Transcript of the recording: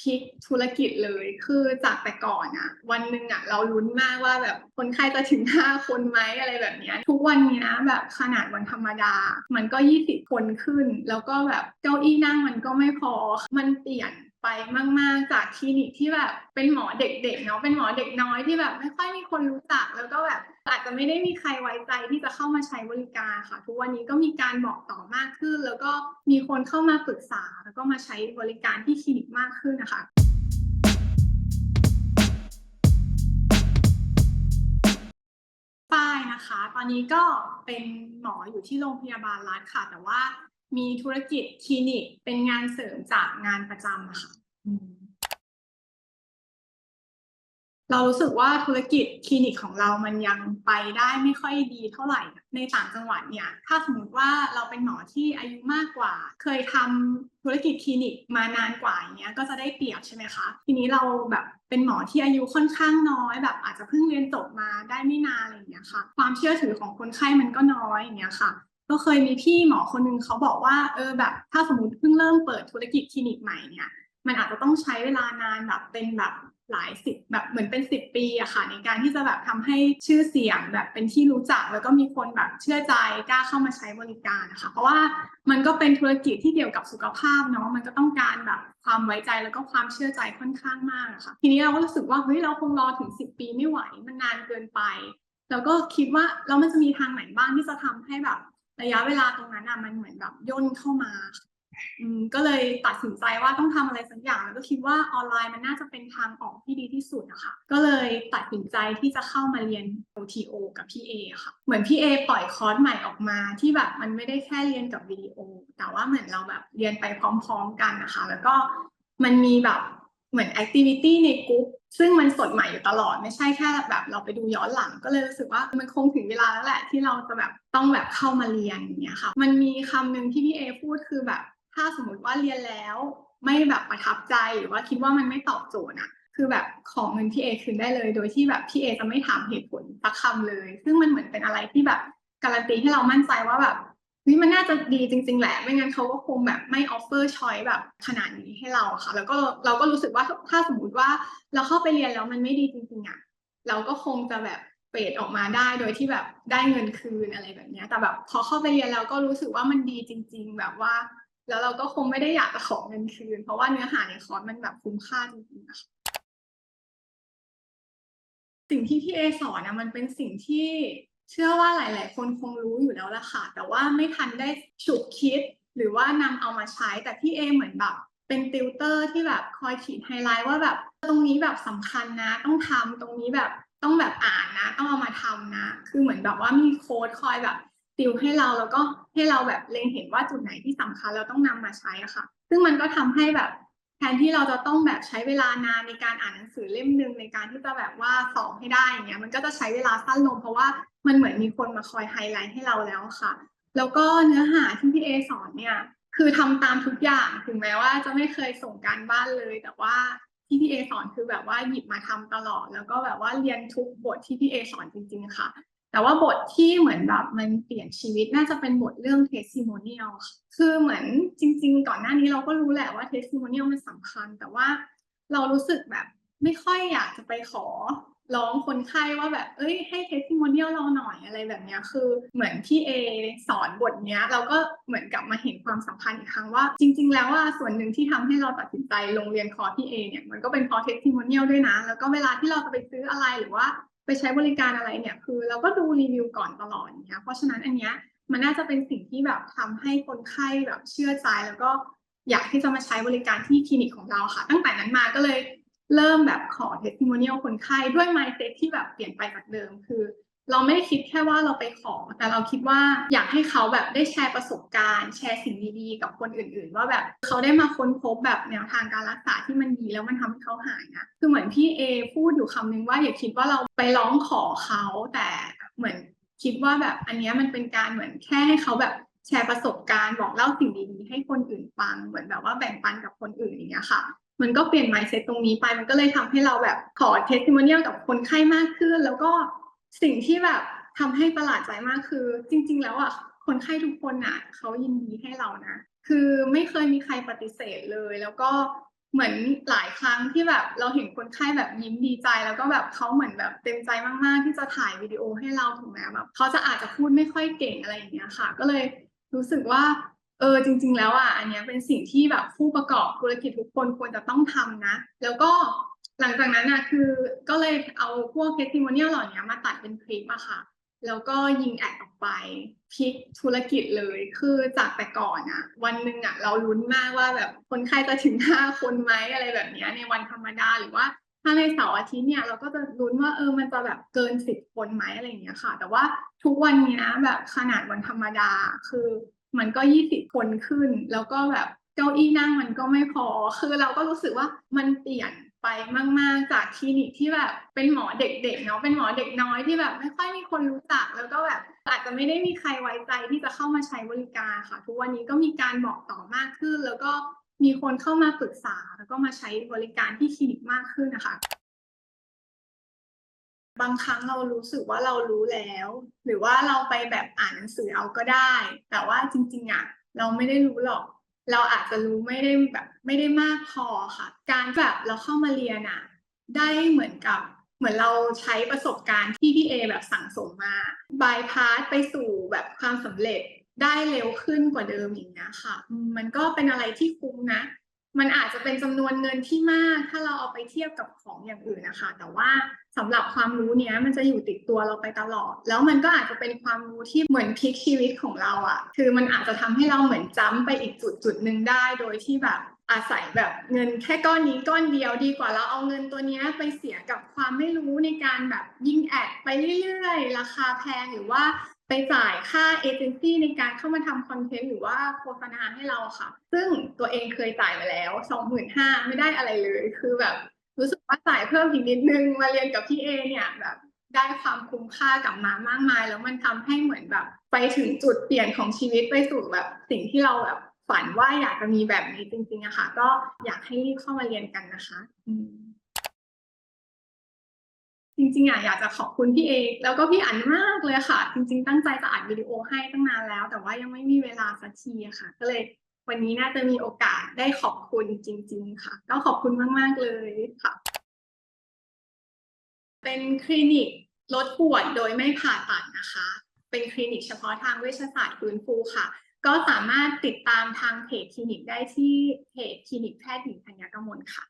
พลิกธุรกิจเลยคือจากแต่ก่อนอะวันหนึ่งอะเราลุ้นมากว่าแบบคนไข้จะถึง 5 คนไหมอะไรแบบเนี้ยทุกวันนี้นะแบบขนาดวันธรรมดา มันก็ 20 คนขึ้น แล้วก็แบบเก้าอี้นั่งมันก็ไม่พอมันเปลี่ยน ไปมาก ๆ จากคลินิกที่แบบเป็นหมอเด็กๆเนาะเป็นหมอเด็กน้อยที่แบบไม่ค่อยมีคนรู้จักแล้วก็แบบอาจจะไม่ได้มีใครไว้ใจที่จะเข้ามาใช้บริการค่ะ ทุกวันนี้ก็มีการบอกต่อมากขึ้น แล้วก็มีคนเข้ามาปรึกษา แล้วก็มาใช้บริการที่คลินิกมากขึ้นนะคะป้ายนะคะ ตอนนี้ก็เป็นหมออยู่ที่โรงพยาบาลรัฐค่ะ แต่ว่า มีธุรกิจคลินิกเป็นงานเสริมจากงานประจำอะค่ะเรารู้สึกว่าธุรกิจคลินิกของเรามันยังไปได้ไม่ค่อยดีเท่าไหร่ ในต่างจังหวัดเนี่ย ถ้าสมมติว่าเราเป็นหมอที่อายุมากกว่า เคยทำธุรกิจคลินิกมานานกว่าอย่างเงี้ยก็จะได้เปรียบใช่ไหมคะ ทีนี้เราแบบเป็นหมอที่อายุค่อนข้างน้อย แบบอาจจะเพิ่งเรียนจบมาได้ไม่นานอะไรอย่างเงี้ยค่ะ ความเชื่อถือของคนไข้มันก็น้อยอย่างเงี้ยค่ะ ก็เคยมีพี่หมอคนนึงเขาบอกว่าเออแบบ ถ้าสมมติเพิ่งเริ่มเปิดธุรกิจคลินิกใหม่เนี่ย มันอาจจะต้องใช้เวลานานแบบเป็นแบบหลายสิบแบบเหมือนเป็นสิบปีอะค่ะในการที่จะแบบทำให้ชื่อเสียงแบบเป็นที่รู้จักแล้วก็มีคนแบบเชื่อใจกล้าเข้ามาใช้บริการนะคะเพราะว่ามันก็เป็นธุรกิจที่เกี่ยวกับสุขภาพเนาะมันก็ต้องการแบบความไว้ใจแล้วก็ความเชื่อใจค่อนข้างมากะค่ะทีนี้เราก็รู้สึกว่าเฮ้ยเราคงรอถึงสิบปีไม่ไหวมันนานเกินไป แล้วก็คิดว่าแล้วมันจะมีทางไหนบ้างที่จะทำให้แบบ ระยะเวลาตรงนั้นอะมันเหมือนแบบย่นเข้ามาอืมก็เลยตัดสินใจว่าต้องทำอะไรสักอย่างแล้วก็คิดว่าออนไลน์มันน่าจะเป็นทางออกที่ดีที่สุดนะคะก็เลยตัดสินใจที่จะเข้ามาเรียน OTO กับพี่เอค่ะเหมือนพี่เอปล่อยคอร์สใหม่ออกมาที่แบบมันไม่ได้แค่เรียนกับวิดีโอ แต่ว่าเหมือนเราแบบเรียนไปพร้อม ๆ กันนะคะ แล้วก็มันมีแบบเหมือนแอคทิวิตี้ในกลุ่ม ซึ่งมันสดใหม่อยู่ตลอดไม่ใช่แค่แบบเราไปดูย้อนหลังก็เลยรู้สึกว่ามันคงถึงเวลาแล้วแหละ ที่เราจะแบบต้องแบบเข้ามาเรียนอย่างเงี้ยค่ะ มันมีคำหนึ่งที่พี่เอพูดคือแบบ ถ้าสมมติว่าเรียนแล้ว ไม่แบบประทับใจหรือว่าคิดว่ามันไม่ตอบโจทย์อะคือแบบของเงินพี่เอคืนได้เลย โดยที่แบบพี่เอจะไม่ถามเหตุผลสักคำเลย ซึ่งมันเหมือนเป็นอะไรที่แบบการันตีให้เรามั่นใจว่าแบบ เฮ้ยมันน่าจะดีจริง ๆ แหละ ไม่งั้นเขาก็คงแบบไม่ออฟเฟอร์ชอยแบบขนาดนี้ให้เราค่ะ แล้วก็เราก็รู้สึกว่าถ้าสมมุติว่าเราเข้าไปเรียนแล้วมันไม่ดีจริง ๆอะเราก็คงจะแบบเปรดออกมาได้โดยที่แบบได้เงินคืนอะไรแบบนี้แต่แบบพอเข้าไปเรียนแล้วก็รู้สึกว่ามันดีจริง ๆ แบบว่า แล้วเราก็คงไม่ได้อยากจะขอเงินคืน เพราะว่าเนื้อหาในคอร์สมันแบบคุ้มค่าจริงๆนะคะสิ่งที่พี่เอสอนนะมันเป็นสิ่งที่ เชื่อว่าหลาย ๆ คนคงรู้อยู่แล้วละค่ะ แต่ว่าไม่ทันได้ฉุกคิดหรือว่านำเอามาใช้ แต่พี่เอเหมือนแบบเป็นติวเตอร์ที่แบบคอยขีดไฮไลท์ว่าแบบตรงนี้แบบสำคัญนะ ต้องทำตรงนี้แบบต้องแบบอ่านนะ ต้องเอามาทำนะ คือเหมือนแบบว่ามีโค้ดคอยแบบติวให้เราแล้วก็ให้เราแบบเล็งเห็นว่าจุดไหนที่สำคัญเราต้องนำมาใช้อะค่ะ ซึ่งมันก็ทำให้แบบ แทนที่เราจะต้องแบบใช้เวลานานในการอ่านหนังสือเล่มหนึ่งในการที่จะแบบว่าสอบให้ได้อย่างเงี้ยมันก็จะใช้เวลาสั้นลงเพราะว่ามันเหมือนมีคนมาคอยไฮไลท์ให้เราแล้วค่ะ แล้วก็เนื้อหาที่พี่เอสอนเนี่ยคือทำตามทุกอย่างถึงแม้ว่าจะไม่เคยส่งการบ้านเลย แต่ว่าที่พี่เอสอนคือแบบว่าหยิบมาทำตลอด แล้วก็แบบว่าเรียนทุกบทที่พี่เอสอนจริง ๆ ค่ะ แต่ว่าบทที่เหมือนแบบมันเปลี่ยนชีวิตน่าจะเป็นบทเรื่อง testimonial คือเหมือนจริง ๆ ก่อนหน้านี้เราก็รู้แหละว่า testimonial มันสำคัญ แต่ว่าเรารู้สึกแบบไม่ค่อยอยากจะไปขอร้องคนไข้ว่าแบบ เอ้ย ให้ testimonial เราหน่อยอะไรแบบนี้คือเหมือนพี่เอสอนบทเนี้ย เราก็เหมือนกลับมาเห็นความสำคัญอีกครั้งว่า จริง ๆ แล้วว่าส่วนหนึ่งที่ทำให้เราตัดสินใจลงเรียนคอร์สพี่เอเนี่ยมันก็เป็นเพราะ testimonial ด้วยนะ แล้วก็เวลาที่เราจะไปซื้ออะไรหรือว่า ไปใช้บริการอะไรเนี่ย คือเราก็ดูรีวิวก่อนตลอดเนี่ยเพราะฉะนั้นอันเนี้ยมันน่าจะเป็นสิ่งที่แบบทำให้คนไข้แบบเชื่อใจแล้วก็อยากที่จะมาใช้บริการที่คลินิกของเราค่ะ ตั้งแต่นั้นมาก็เลยเริ่มแบบขอเทสติโมเนียลคนไข้ด้วยไมเซ็ตที่แบบเปลี่ยนไปจากเดิม คือ เราไม่ได้คิดแค่ว่าเราไปขอ แต่เราคิดว่าอยากให้เขาแบบได้แชร์ประสบการณ์ แชร์สิ่งดีๆ กับคนอื่น ๆ ว่าแบบเขาได้มาค้นพบแบบแนวทางการรักษาที่มันดีแล้วมันทำให้เขาหายนะคือเหมือนพี่เอพูดอยู่คำนึงว่าอย่าคิดว่าเราไปร้องขอเขาแต่เหมือนคิดว่าแบบอันนี้มันเป็นการเหมือนแค่ให้เขาแบบแชร์ประสบการณ์บอกเล่าสิ่งดีๆให้คนอื่นฟังเหมือนแบบว่าแบ่งปันกับคนอื่นอย่างเงี้ยค่ะ มันก็เปลี่ยน mindset ตรงนี้ไปมันก็เลยทำให้เราแบบขอ testimonial กับคนไข้มากขึ้น แล้วก็ สิ่งที่แบบทำให้ประหลาดใจมากคือ จริง ๆ แล้วอะคนไข้ทุกคนอะเขายินดีให้เรานะ คือไม่เคยมีใครปฏิเสธเลย แล้วก็เหมือนหลายครั้งที่แบบเราเห็นคนไข้แบบยิ้มดีใจ แล้วก็แบบเขาเหมือนแบบเต็มใจมากๆ ที่จะถ่ายวิดีโอให้เราถึงแม้แบบเขาจะอาจจะพูดไม่ค่อยเก่งอะไรอย่างเงี้ยค่ะ ก็เลยรู้สึกว่าเออจริง ๆ แล้วอะอันเนี้ยเป็นสิ่งที่แบบผู้ประกอบธุรกิจทุกคนควรจะต้องทำนะ แล้วก็ หลังจากนั้นอะคือก็เลยเอาพวก testimonial เหล่านี้มาตัดเป็นคลิปอะค่ะ แล้วก็ยิงแอดออกไปพลิกธุรกิจเลยคือจากแต่ก่อนอะวันหนึ่งอะเราลุ้นมากว่าแบบคนไข้จะถึงห้าคนไหมอะไรแบบนี้ในวันธรรมดาหรือว่าถ้าในเสาร์อาทิตย์เนี่ยเราก็จะลุ้นว่าเออมันจะแบบเกินสิบคนไหมอะไรอย่างเงี้ยค่ะ แต่ว่าทุกวันเนี้ยแบบขนาดวันธรรมดาคือมันก็ยี่สิบคนขึ้น แล้วก็แบบเก้าอี้นั่งมันก็ไม่พอ คือเราก็รู้สึกว่ามันเปลี่ยน ไปมาก ๆ จากคลินิกที่แบบเป็นหมอเด็กๆเนาะเป็นหมอเด็กน้อยที่แบบไม่ค่อยมีคนรู้จักแล้วก็แบบอาจจะไม่ได้มีใครไว้ใจที่จะเข้ามาใช้บริการค่ะ ทุกวันนี้ก็มีการบอกต่อมากขึ้น แล้วก็มีคนเข้ามาปรึกษา แล้วก็มาใช้บริการที่คลินิกมากขึ้นนะคะ บางครั้งเรารู้สึกว่าเรารู้แล้ว หรือว่าเราไปแบบอ่านหนังสือเอาก็ได้ แต่ว่าจริงๆอะเราไม่ได้รู้หรอก เราอาจจะรู้ไม่ได้แบบไม่ได้มากพอค่ะ การแบบเราเข้ามาเรียนอะได้เหมือนกับเหมือนเราใช้ประสบการณ์ที่พี่เอแบบสั่งสมมาบายพาสไปสู่แบบความสำเร็จได้เร็วขึ้นกว่าเดิมอย่างนี้ยค่ะมมันก็เป็นอะไรที่คุ้มนะ มันอาจจะเป็นจำนวนเงินที่มาก ถ้าเราเอาไปเทียบกับของอย่างอื่นนะคะ แต่ว่าสำหรับความรู้เนี้ยมันจะอยู่ติดตัวเราไปตลอด แล้วมันก็อาจจะเป็นความรู้ที่เหมือนพลิกชีวิตของเราอะ่ะ คือมันอาจจะทำให้เราเหมือนจ้ำไปอีกจุดจุดหนึ่งได้ โดยที่แบบอาศัยแบบเงินแค่ก้อนนี้ก้อนเดียวดีกว่าเราเอาเงินตัวเนี้ยไปเสียกับความไม่รู้ในการแบบยิงแอดไปเรื่อยๆ ราคาแพงหรือว่า ไปจ่ายค่าเอเจนซี่ในการเข้ามาทำคอนเทนต์หรือว่าโฆษณาให้เราค่ะ ซึ่งตัวเองเคยจ่ายมาแล้วสองหมื่นห้าไม่ได้อะไรเลย คือแบบ รู้สึกว่าจ่ายเพิ่มอีกนิดนึงมาเรียนกับพี่เอเนี่ยแบบได้ความคุ้มค่ากลับมามากมาย แล้วมันทำให้เหมือนแบบ ไปถึงจุดเปลี่ยนของชีวิตไปสู่แบบสิ่งที่เราแบบฝันว่าอยากจะมีแบบนี้จริงๆอะค่ะ ก็อยากให้รีบเข้ามาเรียนกันนะคะอืม จริงๆอะอยากจะขอบคุณพี่เอกแล้วก็พี่อันมากเลยค่ะ จริง ๆ ตั้งใจจะอัดวิดีโอให้ตั้งนานแล้ว แต่ว่ายังไม่มีเวลาสักทีค่ะ ก็เลยวันนี้น่าจะมีโอกาสได้ขอบคุณจริง ๆ ค่ะ ก็ขอบคุณมาก ๆ เลยค่ะ เป็นคลินิกลดปวดโดยไม่ผ่าตัดนะคะ เป็นคลินิกเฉพาะทางเวชศาสตร์ฟื้นฟูค่ะ ก็สามารถติดตามทางเพจคลินิกได้ที่เพจคลินิกแพทย์หญิงธัญกมลค่ะ